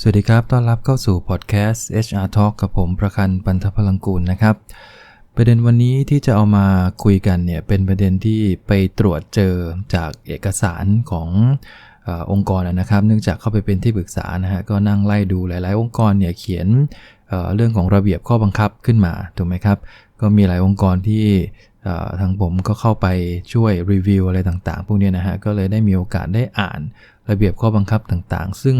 สวัสดีครับ ต้อนรับเข้าสู่พอดแคสต์ HR Talk กับผมประคันปันทพลังกูลนะครับ ประเด็นวันนี้ที่จะเอามาคุยกันเนี่ย เป็นประเด็นที่ไปตรวจเจอจากเอกสารของอองค์กรนะครับ เนื่องจากเข้าไปเป็นที่ปรึกษานะฮะ ก็นั่งไล่ดูหลาย ๆ องค์กรเนี่ยเขียนเเรื่องของระเบียบข้อบังคับขึ้นมา ถูกไหมครับ ก็มีหลายองค์กรที่ทางผมก็เข้าไปช่วยรีวิวอะไรต่าง ๆ พวกนี้นะฮะ ก็เลยได้มีโอกาสได้อ่านระเบียบข้อบังคับต่าง ๆ ซึ่ง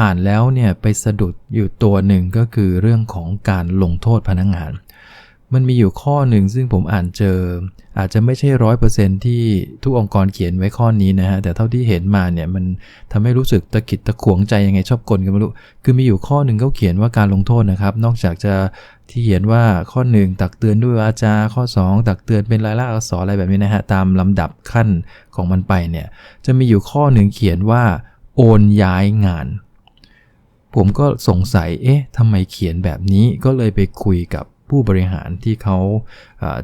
อ่านแล้วเนี่ยไปสะดุดอยู่ตัวหนึ่งก็คือเรื่องของการลงโทษพนักงงาน มันมีอยู่ข้อหนึ่งซึ่งผมอ่านเจอ อาจจะไม่ใช่ร้อยเปอร์เซนที่ทุกองค์กรเขียนไว้ข้อนี้นะฮะ แต่เท่าที่เห็นมาเนี่ยมันทำให้รู้สึกตะกิดตะขวงใจยังไงชอบกลกันไม่รู้ คือมีอยู่ข้อหนึ่งเขาเขียนว่าการลงโทษนะครับ นอกจากจะที่เขียนว่าข้อ 1 ตักเตือนด้วยอาจาข้อ 2 ตักเตือนเป็นลายลักษณ์อักษรอะไรแบบนี้นะฮะ ตามลำดับขั้นของมันไปเนี่ย จะมีอยู่ข้อหนึ่งเขียนว่า โอนย้ายงาน ผมก็สงสัย เอ๊ะทำไมเขียนแบบนี้ ก็เลยไปคุยกับผู้บริหารที่เขา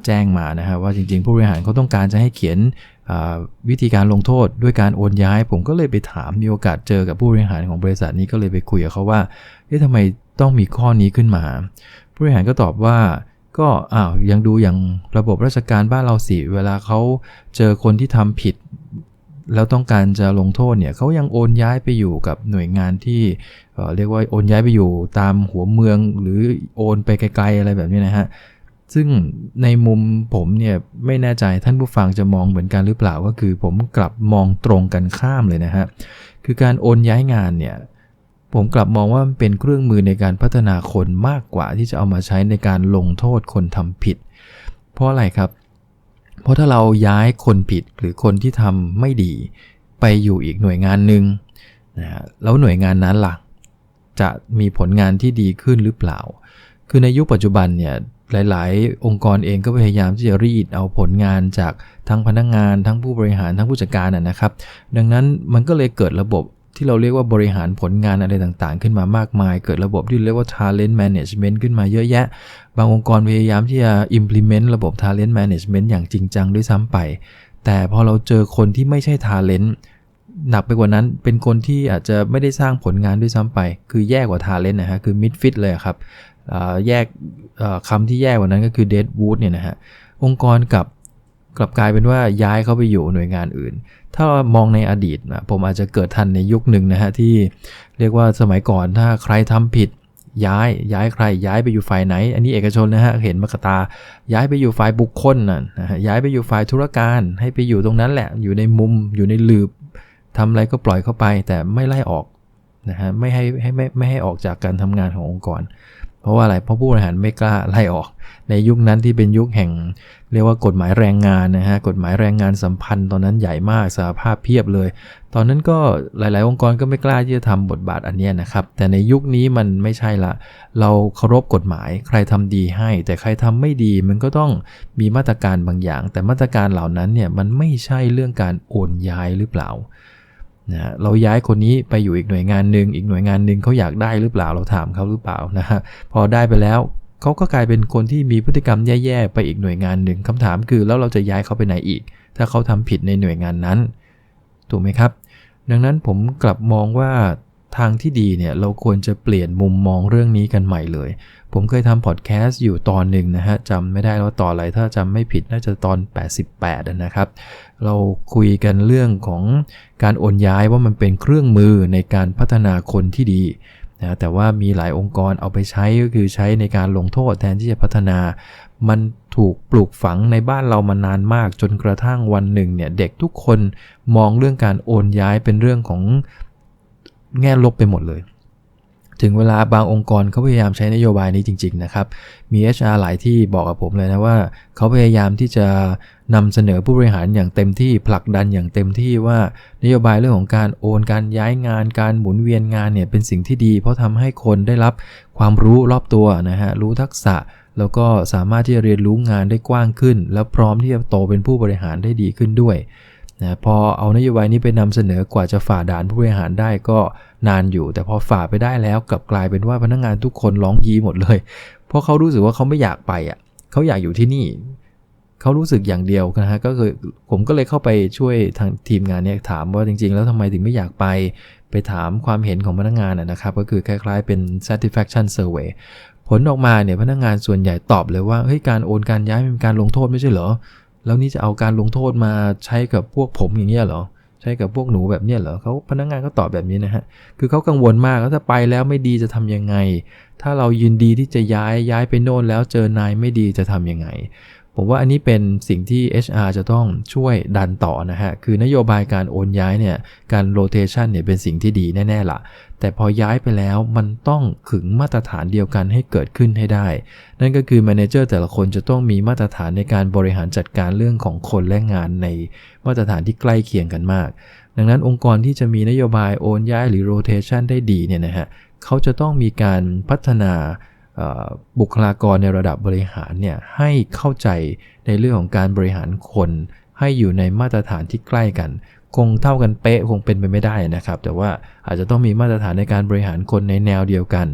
แจ้งมานะฮะว่าจริงๆ ผู้บริหารเขาต้องการจะให้เขียนวิธีการลงโทษด้วยการโอนย้าย ผมก็เลยไปถามมีโอกาสเจอกับผู้บริหารของบริษัทนี้ก็เลยไปคุยกับเขาว่าเอ๊ะทำไมต้องมีข้อนี้ขึ้นมา ผู้บริหารก็ตอบว่าก็อ้าวยังดูอย่างระบบราชการบ้านเราสิเวลาเขาเจอคนที่ทำผิด แล้วต้องการจะลงโทษเนี่ยเขายังโอนย้ายไปอยู่กับหน่วยงานที่เรียกว่าโอนย้ายไปอยู่ตามหัวเมืองหรือโอนไปไกลๆอะไรแบบนี้นะฮะซึ่งในมุมผมเนี่ยไม่แน่ใจท่านผู้ฟังจะมองเหมือนกันหรือเปล่าก็คือ ผมกลับมองตรงกันข้ามเลยนะฮะคือการโอนย้ายงานเนี่ยผมกลับมองว่ามันเป็นเครื่องมือในการพัฒนาคนมากกว่าที่จะเอามาใช้ในการลงโทษคนทำผิด เพราะอะไรครับ เพราะถ้าเราย้ายคนผิดหรือคนที่ทำไม่ดี ไปอยู่อีกหน่วยงานหนึ่งนะฮะแล้วหน่วยงานนั้นหลักจะมีผลงานที่ดีขึ้นหรือเปล่า คือในยุคปัจจุบันเนี่ยหลาย ๆ องค์กรเองก็พยายามที่จะรีดเอาผลงานจากทั้งพนักงงาน ทั้งผู้บริหารทั้งผู้จัดการนะครับ ดังนั้นมันก็เลยเกิดระบบ ที่เราเรียกว่าบริหารผลงานอะไรต่างๆ ขึ้นมามากมาย เกิดระบบที่เรียกว่า talent management ขึ้นมาเยอะแยะ บางองค์กรพยายามที่จะ implement ระบบ talent management อย่างจริงจังด้วยซ้ำไป แต่พอเราเจอคนที่ไม่ใช่ talent หนักไปกว่านั้นเป็นคนที่อาจจะไม่ได้สร้างผลงานด้วยซ้ำไป คือแย่กว่า talent นะฮะ คือ mid fit เลยครับแยกคำที่แย่กว่านั้นก็คือ dead wood เนี่ยนะฮะ องค์กรกับ กลับกลายเป็นว่าย้ายเขาไปอยู่หน่วยงานอื่น ถ้ามองในอดีตนะผมอาจจะเกิดทันในยุคหนึ่งนะฮะที่เรียกว่าสมัยก่อนถ้าใครทำผิดย้ายย้ายใครย้ายไปอยู่ฝ่ายไหน อันนี้เอกชนนะฮะเห็นมกตา ย้ายไปอยู่ฝ่ายบุคคลนะฮะย้ายไปอยู่ฝ่ายธุรการ ให้ไปอยู่ตรงนั้นแหละ อยู่ในมุมอยู่ในลืบทำอะไรก็ปล่อยเข้าไปแต่ไม่ไล่ออกนะฮะไม่ให้ให้ไม่ไม่ให้ออกจากการทำงานขององค์กร เพราะว่าอะไรเพราะผู้บริหารไม่กล้าไล่ออก ในยุคนั้นที่เป็นยุคแห่ง เรียกว่ากฎหมายแรงงานนะฮะกฎหมายแรงงานสัมพันธ์ ตอนนั้นใหญ่มากสาภาพเพียบเลย ตอนนั้นก็หลาย ๆ องค์กรก็ไม่กล้าที่จะทำบทบาทอันนี้นะครับ แต่ในยุคนี้มันไม่ใช่ละ เราเคารพกฎหมาย ใครทำดีให้ แต่ใครทำไม่ดีมันก็ต้องมีมาตรการบางอย่าง แต่มาตรการเหล่านั้นเนี่ยมันไม่ใช่เรื่องการโอนย้ายหรือเปล่า นะเราย้ายคนนี้ไปอยู่อีกหน่วยงานหนึ่งอีกหน่วยงานหนึ่งเขาอยากได้หรือเปล่าเราถามเขาหรือเปล่านะฮะพอได้ไปแล้วเขาก็กลายเป็นคนที่มีพฤติกรรมแย่ๆไปอีกหน่วยงานหนึ่งคำถามคือแล้วเราจะย้ายเขาไปไหนอีก ถ้าเขาทำผิดในหน่วยงานนั้น ถูกไหมครับ ดังนั้นผมกลับมองว่าทางที่ดีเนี่ยเราควรจะเปลี่ยนมุมมองเรื่องนี้กันใหม่เลย ผมเคยทำพอดแคสต์อยู่ตอนหนึ่งนะฮะจำไม่ได้ว่าตอนอะไรถ้าจำไม่ผิดน่าจะตอน 88 นะครับ เราคุยกันเรื่องของการโอนย้ายว่ามันเป็นเครื่องมือในการพัฒนาคนที่ดีนะแต่ว่ามีหลายองค์กรเอาไปใช้ก็คือใช้ในการลงโทษแทนที่จะพัฒนา มันถูกปลูกฝังในบ้านเรามานานมาก จนกระทั่งวันหนึ่งเนี่ยเด็กทุกคนมองเรื่องการโอนย้ายเป็นเรื่องของแง่ลบไปหมดเลย ถึงเวลาบางองค์กรเขาพยายามใช้นโยบายนี้จริง ๆ นะครับ มี HR หลายที่บอกกับผมเลยนะว่า เขาพยายามที่จะนำเสนอผู้บริหารอย่างเต็มที่ผลักดันอย่างเต็มที่ว่านโยบายเรื่องของการโอนการย้ายงานการหมุนเวียนงานเนี่ยเป็นสิ่งที่ดี เพราะทำให้คนได้รับความรู้รอบตัวนะฮะรู้ทักษะแล้วก็สามารถที่จะเรียนรู้งานได้กว้างขึ้น แล้วพร้อมที่จะโตเป็นผู้บริหารได้ดีขึ้นด้วย นะพอเอานโยบายนี้ไปนำเสนอกว่าจะฝ่าด่านผู้บริหารได้ก็นานอยู่ แต่พอฝ่าไปได้แล้วกลับกลายเป็นว่าพนักงงานทุกคนร้องยีหมดเลย เพราะเขารู้สึกว่าเขาไม่อยากไปอะเขาอยากอยู่ที่นี่เขารู้สึกอย่างเดียวนะฮะก็คือผมก็เลยเข้าไปช่วยทางทีมงานเนี่ยถามว่าจริง ๆ แล้วทำไมถึงไม่อยากไปไปถามความเห็นของพนักงานนะครับ ก็คือคล้ายๆเป็น satisfaction survey ผลออกมาเนี่ยพนักงานส่วนใหญ่ตอบเลยว่าเฮ้ยการโอนการย้ายเป็นการลงโทษไม่ใช่เหรอ แล้วนี่จะเอาการลงโทษมาใช้กับพวกผมอย่างเงี้ยเหรอ ใช้กับพวกหนูแบบเนี้ยเหรอเขาพนักงานก็ตอบแบบนี้นะฮะ คือเขากังวลมากแล้วถ้าไปแล้วไม่ดีจะทำยังไง ถ้าเรายินดีที่จะย้ายย้ายไปโน่นแล้วเจอนายไม่ดีจะทำยังไง ผมว่าอันนี้เป็นสิ่งที่ HR จะต้องช่วยดันต่อนะฮะ คือนโยบายการโอนย้ายเนี่ย การโรเตชันเนี่ยเป็นสิ่งที่ดีแน่ๆละแต่พอย้ายไปแล้วมันต้องขึงมาตรฐานเดียวกันให้เกิดขึ้นให้ได้ นั่นก็คือแมเนเจอร์แต่ละคนจะต้องมีมาตรฐานในการบริหารจัดการเรื่องของคนและงานในมาตรฐานที่ใกล้เคียงกันมาก ดังนั้นองค์กรที่จะมีนโยบายโอนย้ายหรือโรเตชันได้ดีเนี่ยนะฮะ เขาจะต้องมีการพัฒนา บุคลากรในระดับบริหารเนี่ยให้เข้าใจในเรื่องของการบริหารคน ให้อยู่ในมาตรฐานที่ใกล้กัน คงเท่ากันเป๊ะคงเป็นไปไม่ได้นะครับ แต่ว่าอาจจะต้องมีมาตรฐานในการบริหารคนในแนวเดียวกัน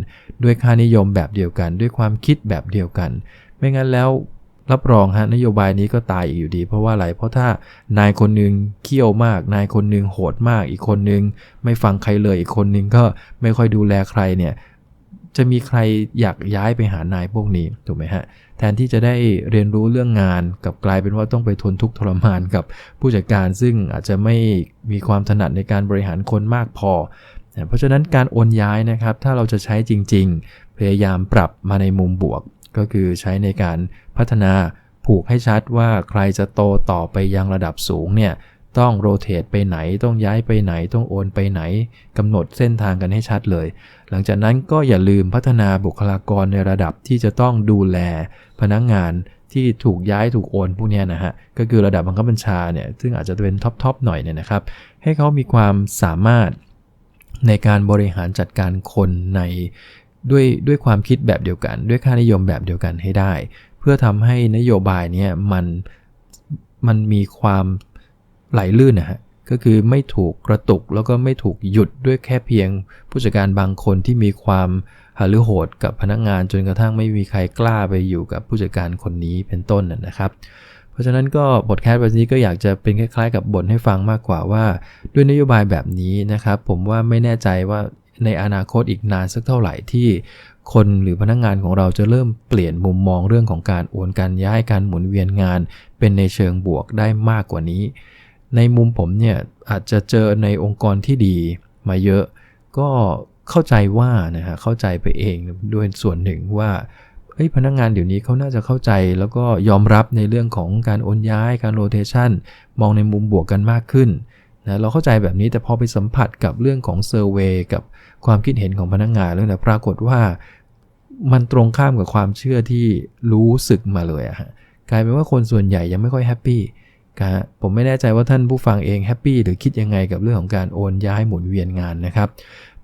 ด้วยค่านิยมแบบเดียวกัน ด้วยความคิดแบบเดียวกัน ไม่งั้นแล้วรับรองฮะนโยบายนี้ก็ตายอีกอยู่ดี เพราะว่าอะไร เพราะถ้านายคนนึงเคี่ยวมาก นายคนนึงโหดมาก อีกคนนึงไม่ฟังใครเลย อีกคนนึงก็ไม่ค่อยดูแลใครเนี่ย จะมีใครอยากย้ายไปหานายพวกนี้ถูกไหมฮะ แทนที่จะได้เรียนรู้เรื่องงานกับกลายเป็นว่าต้องไปทนทุกข์ทรมานกับผู้จัดการซึ่งอาจจะไม่มีความถนัดในการบริหารคนมากพอ เพราะฉะนั้นการโอนย้ายนะครับ ถ้าเราจะใช้จริง ๆ พยายามปรับมาในมุมบวก ก็คือใช้ในการพัฒนาผูกให้ชัดว่าใครจะโตต่อไปยังระดับสูงเนี่ย ต้องโรเตทไปไหน ต้องย้ายไปไหน ต้องโอนไปไหนกำหนดเส้นทางกันให้ชัดเลย หลังจากนั้นก็อย่าลืมพัฒนาบุคลากรในระดับที่จะต้องดูแลพนักงงานที่ถูกย้ายถูกโอนพวกนี้นะฮะ ก็คือระดับบังคับบัญชาเนี่ย ซึ่งอาจจะเป็นท็อปๆหน่อยเนี่ยนะครับ ให้เขามีความสามารถในการบริหารจัดการคนในด้วยด้วยความคิดแบบเดียวกัน ด้วยค่านิยมแบบเดียวกันให้ได้ เพื่อทำให้นโยบายเนี้มันมันมีความ ไหลลื่นนะฮะก็คือไม่ถูกกระตุกแล้วก็ไม่ถูกหยุดด้วยแค่เพียง ผู้จัดการบางคนที่มีความหรือโหดกับพนักงานจนกระทั่งไม่มีใครกล้าไปอยู่กับผู้จัดการคนนี้เป็นต้นนะครับ เพราะฉะนั้นก็บทแคสแบบนี้ก็อยากจะเป็นคล้ายๆ กับบทให้ฟังมากกว่าว่า ด้วยนโยบายแบบนี้นะครับ ผมว่าไม่แน่ใจว่าในอนาคตอีกนานสักเท่าไหร่ที่คนหรือพนักงงานของเราจะเริ่มเปลี่ยนมุมมองเรื่องของการโอนการย้ายการหมุนเวียนงาน เป็นในเชิงบวกได้มากกว่านี้ ในมุมผมเนี่ยอาจจะเจอในองค์กรที่ดีมาเยอะ ก็เข้าใจว่านะฮะเข้าใจไปเองด้วยส่วนหนึ่งว่าพนักงงานเดี๋ยวนี้เขาน่าจะเข้าใจแล้วก็ยอมรับในเรื่องของการโอนย้ายการโรเทชันมองในมุมบวกกันมากขึ้นนะเราเข้าใจแบบนี้แต่พอไปสัมผัสกับเรื่องของเซอร์เวยกับความคิดเห็นของพนักงงานแล้วนะปรากฏว่ามันตรงข้ามกับความเชื่อที่รู้สึกมาเลยอะฮะกลายเป็นว่าคนส่วนใหญ่ยังไม่ค่อยแฮปปี้ นะผมไม่แน่ใจว่าท่านผู้ฟังเองแฮปปี้หรือคิดยังไงกับเรื่องของการโอนย้ายหมุนเวียนงานนะครับ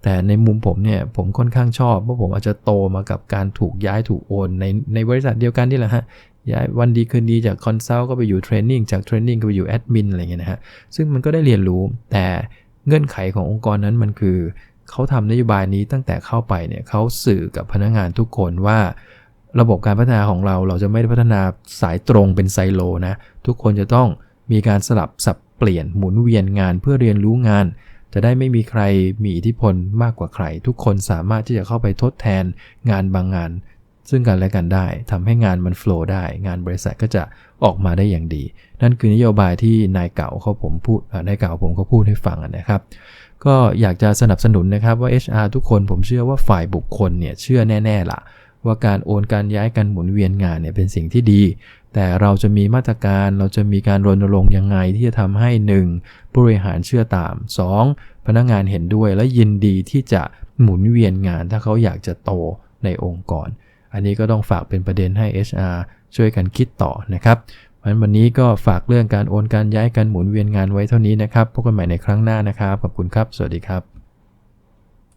แต่ในมุมผมเนี่ยผมค่อนข้างชอบเพราะผมอาจจะโตมากับการถูกย้ายถูกโอนในในบริษัทเดียวกันนี่แหละฮะย้ายวันดีคืนดีจากคอนซัลท์ก็ไปอยู่เทรนนิ่งจากเทรนนิ่งก็ไปอยู่แอดมินอะไรเงี้ยนะฮะซึ่งมันก็ได้เรียนรู้แต่เงื่อนไขขององค์กรนั้นมันคือเขาทำนโยบายนี้ตั้งแต่เข้าไปเนี่ยเขาสื่อกับพนักงานทุกคนว่า ระบบการพัฒนาของเราเราจะไม่ได้พัฒนาสายตรงเป็นไซโลนะ ทุกคนจะต้อง มีการสลับสับเปลี่ยนหมุนเวียนงานเพื่อเรียนรู้งาน จะได้ไม่มีใครมีอิทธิพลมากกว่าใคร ทุกคนสามารถที่จะเข้าไปทดแทนงานบางงาน ซึ่งกันและกันได้ทำให้งานมันโฟล์ได้ งานบริษัทก็จะออกมาได้อย่างดี นั่นคือนโยบายที่นายเก่าเขาผมพูดนายเก่าผมเขาพูดให้ฟังนะครับก็อยากจะสนับสนุนนะครับว่า HR ทุกคนผมเชื่อว่าฝ่ายบุคคลเนี่ยเชื่อแน่ๆล่ะ ว่าการโอนการย้ายการหมุนเวียนงานเนี่ยเป็นสิ่งที่ดี แต่เราจะมีมาตรการเราจะมีการรณรงค์ยังไงที่จะทำให้ 1. ผู้บริหารเชื่อตาม 2. พนักงานเห็นด้วยและยินดีที่จะหมุนเวียนงาน ถ้าเขาอยากจะโตในองค์กร อันนี้ก็ต้องฝากเป็นประเด็นให้ HR ช่วยกันคิดต่อนะครับเพราะวันนี้ก็ฝากเรื่องการโอนการย้ายการหมุนเวียนงานไว้เท่านี้นะครับพบกันใหม่ในครั้งหน้านะครับขอบคุณครับ สวัสดีครับ